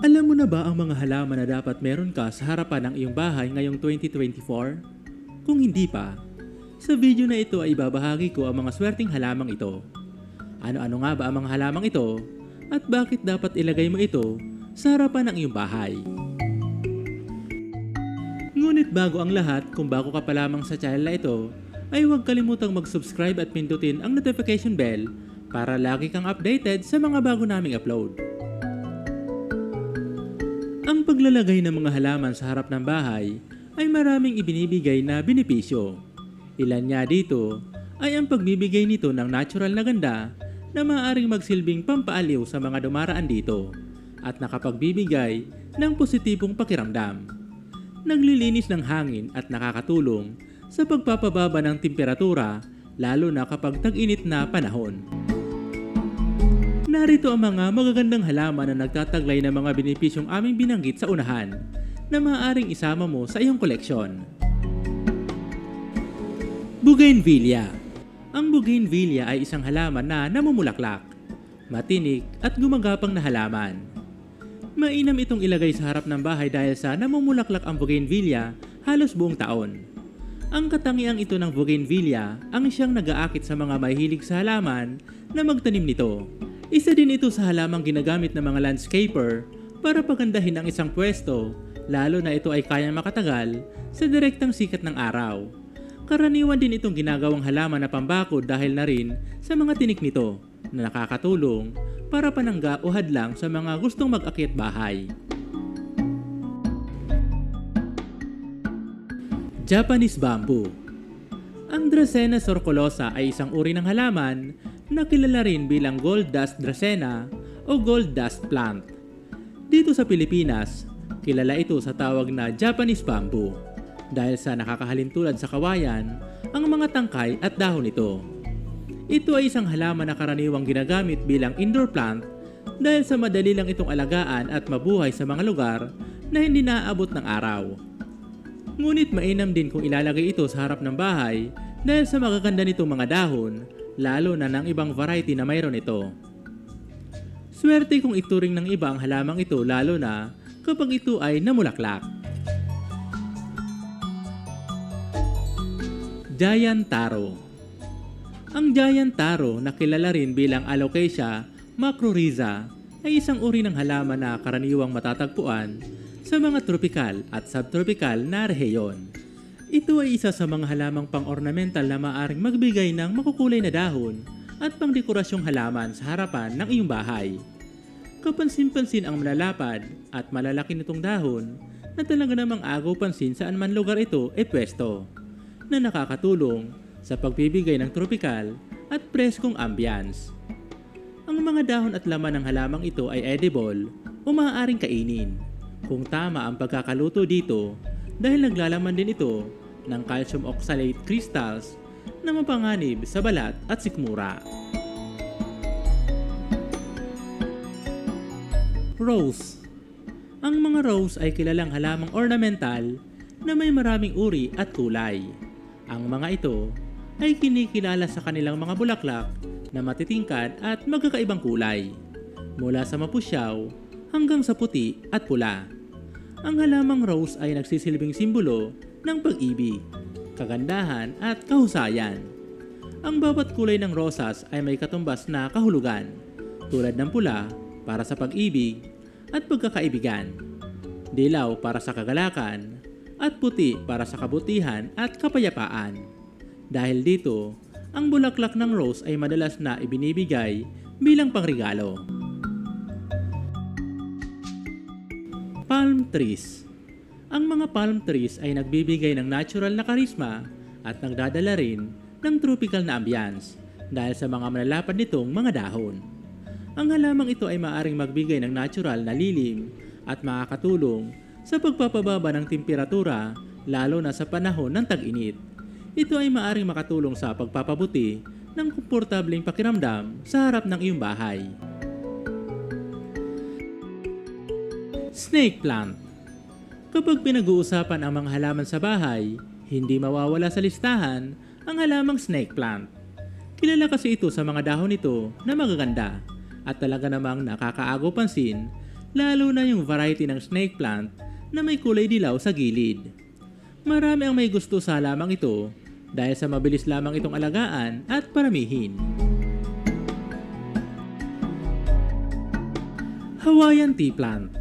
Alam mo na ba ang mga halaman na dapat meron ka sa harapan ng iyong bahay ngayong 2024? Kung hindi pa, sa video na ito ay babahagi ko ang mga swerteng halamang ito. Ano-ano nga ba ang mga halamang ito at bakit dapat ilagay mo ito sa harapan ng iyong bahay? Ngunit bago ang lahat, kung bago ka pa lamang sa channel na ito, ay huwag kalimutang mag-subscribe at pindutin ang notification bell para lagi kang updated sa mga bago naming upload. Ang paglalagay ng mga halaman sa harap ng bahay ay maraming ibinibigay na benepisyo. Ilan nga dito ay ang pagbibigay nito ng natural na ganda na maaaring magsilbing pampaaliw sa mga dumaraan dito at nakapagbibigay ng positibong pakiramdam. Naglilinis ng hangin at nakakatulong sa pagpapababa ng temperatura lalo na kapag tag-init na panahon. Narito ang mga magagandang halaman na nagtataglay ng mga benepisyong aming binanggit sa unahan na maaaring isama mo sa iyong koleksyon. Bougainvillea Ang bougainvillea ay isang halaman na namumulaklak, matinik at gumagapang na halaman. Mainam itong ilagay sa harap ng bahay dahil sa namumulaklak ang bougainvillea halos buong taon. Ang katangiang ito ng bougainvillea ang siyang nag-aakit sa mga mahilig sa halaman na magtanim nito. Isa din ito sa halamang ginagamit ng mga landscaper para pagandahin ang isang pwesto, lalo na ito ay kayang makatagal sa direktang sikat ng araw. Karaniwan din itong ginagawang halaman na pambakod dahil na rin sa mga tinik nito na nakakatulong para panangga o hadlang sa mga gustong mag-akit bahay. Japanese Bamboo Ang Dracaena sorcolosa ay isang uri ng halaman na kilala rin bilang gold dust Dracaena o gold dust plant. Dito sa Pilipinas, kilala ito sa tawag na Japanese Bamboo dahil sa nakakahalintulad sa kawayan ang mga tangkay at dahon nito. Ito ay isang halaman na karaniwang ginagamit bilang indoor plant dahil sa madali lang itong alagaan at mabuhay sa mga lugar na hindi naaabot ng araw. Ngunit mainam din kung ilalagay ito sa harap ng bahay dahil sa magaganda nitong mga dahon, lalo na ng ibang variety na mayroon ito. Swerte kung ituring ng iba ang halamang ito lalo na kapag ito ay namulaklak. Giant Taro Ang Giant Taro na kilala rin bilang Alocasia macrorhiza ay isang uri ng halaman na karaniwang matatagpuan sa mga tropical at subtropical na rehiyon. Ito ay isa sa mga halamang pang-ornamental na maaring magbigay ng makukulay na dahon at pangdekorasyong halaman sa harapan ng iyong bahay. Kapansin-pansin ang malalapad at malalaki nitong dahon na talaga namang agaw pansin saan man lugar ito e pwesto na nakakatulong sa pagbibigay ng tropical at preskong ambience. Ang mga dahon at laman ng halamang ito ay edible o maaaring kainin kung tama ang pagkakaluto dito dahil naglalaman din ito ng calcium oxalate crystals na mapanganib sa balat at sikmura. Rose Ang mga rose ay kilalang halamang ornamental na may maraming uri at kulay. Ang mga ito ay kinikilala sa kanilang mga bulaklak na matitingkad at magkakaibang kulay, mula sa mapusyaw hanggang sa puti at pula. Ang halamang rose ay nagsisilbing simbolo ng pag-ibig, kagandahan at kahusayan. Ang bawat kulay ng rosas ay may katumbas na kahulugan, tulad ng pula para sa pag-ibig at pagkakaibigan, dilaw para sa kagalakan, at puti para sa kabutihan at kapayapaan. Dahil dito, ang bulaklak ng rose ay madalas na ibinibigay bilang pangregalo. Palm trees Ang mga palm trees ay nagbibigay ng natural na karisma at nagdadala rin ng tropical na ambience dahil sa mga malalapad nitong mga dahon. Ang halamang ito ay maaring magbigay ng natural na lilim at makakatulong sa pagpapababa ng temperatura lalo na sa panahon ng tag-init. Ito ay maaring makatulong sa pagpapabuti ng komportableng pakiramdam sa harap ng iyong bahay. Snake plant Kapag pinag-uusapan ang mga halaman sa bahay, hindi mawawala sa listahan ang halamang snake plant. Kilala kasi ito sa mga dahon nito na magaganda at talaga namang nakakaago pansin lalo na yung variety ng snake plant na may kulay dilaw sa gilid. Marami ang may gusto sa halamang ito dahil sa mabilis lamang itong alagaan at paramihin. Hawaiian Tea Plant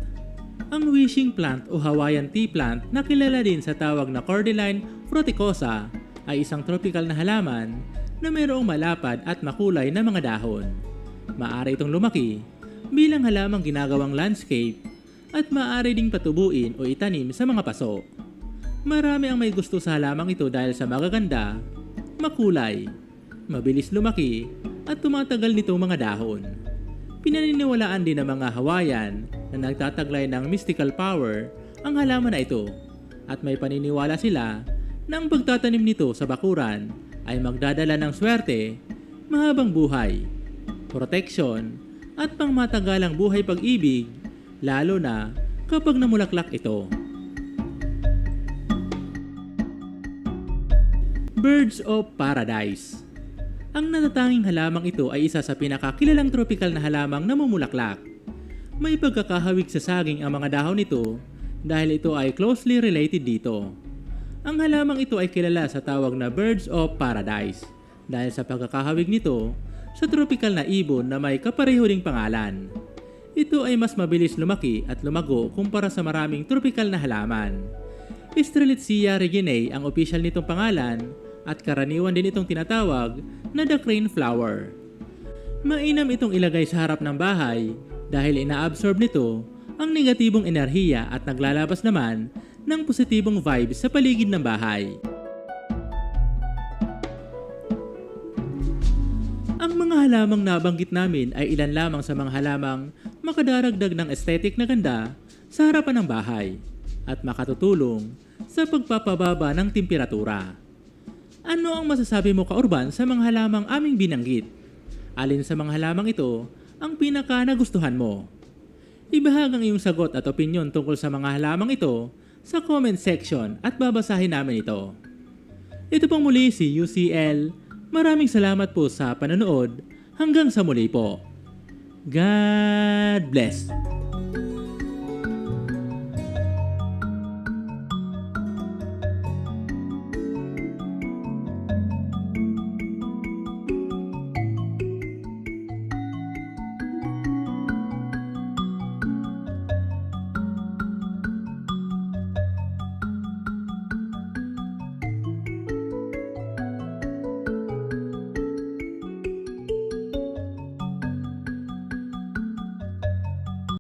Ang wishing plant o Hawaiian tea plant na kilala din sa tawag na Cordyline fruticosa ay isang tropical na halaman na mayroong malapad at makulay na mga dahon. Maaari itong lumaki bilang halamang ginagawang landscape at maaari ding patubuin o itanim sa mga paso. Marami ang may gusto sa halamang ito dahil sa magaganda, makulay, mabilis lumaki at tumatagal nitong mga dahon. Pinaniniwalaan din ng mga Hawaiian na nagtataglay ng mystical power ang halaman na ito at may paniniwala sila na ang pagtatanim nito sa bakuran ay magdadala ng swerte, mahabang buhay, protection at pangmatagalang buhay pag-ibig lalo na kapag namulaklak ito. Birds of Paradise Ang natatanging halamang ito ay isa sa pinakakilalang tropical na halamang namumulaklak. May pagkakahawig sa saging ang mga dahon nito dahil ito ay closely related dito. Ang halamang ito ay kilala sa tawag na Birds of Paradise dahil sa pagkakahawig nito sa tropical na ibon na may kapareho ding pangalan. Ito ay mas mabilis lumaki at lumago kumpara sa maraming tropical na halaman. Strelitzia reginae ang opisyal nitong pangalan at karaniwan din itong tinatawag na the crane flower. Mainam itong ilagay sa harap ng bahay dahil inaabsorb nito ang negatibong enerhiya at naglalabas naman ng positibong vibes sa paligid ng bahay. Ang mga halamang nabanggit namin ay ilan lamang sa mga halamang makadaragdag ng aesthetic na ganda sa harapan ng bahay at makatutulong sa pagpapababa ng temperatura. Ano ang masasabi mo kaurban sa mga halamang aming binanggit? Alin sa mga halamang ito ang pinaka nagustuhan mo? Ibahag ang iyong sagot at opinion tungkol sa mga halamang ito sa comment section at babasahin namin ito. Ito pong muli si UCL. Maraming salamat po sa panonood. Hanggang sa muli po. God bless.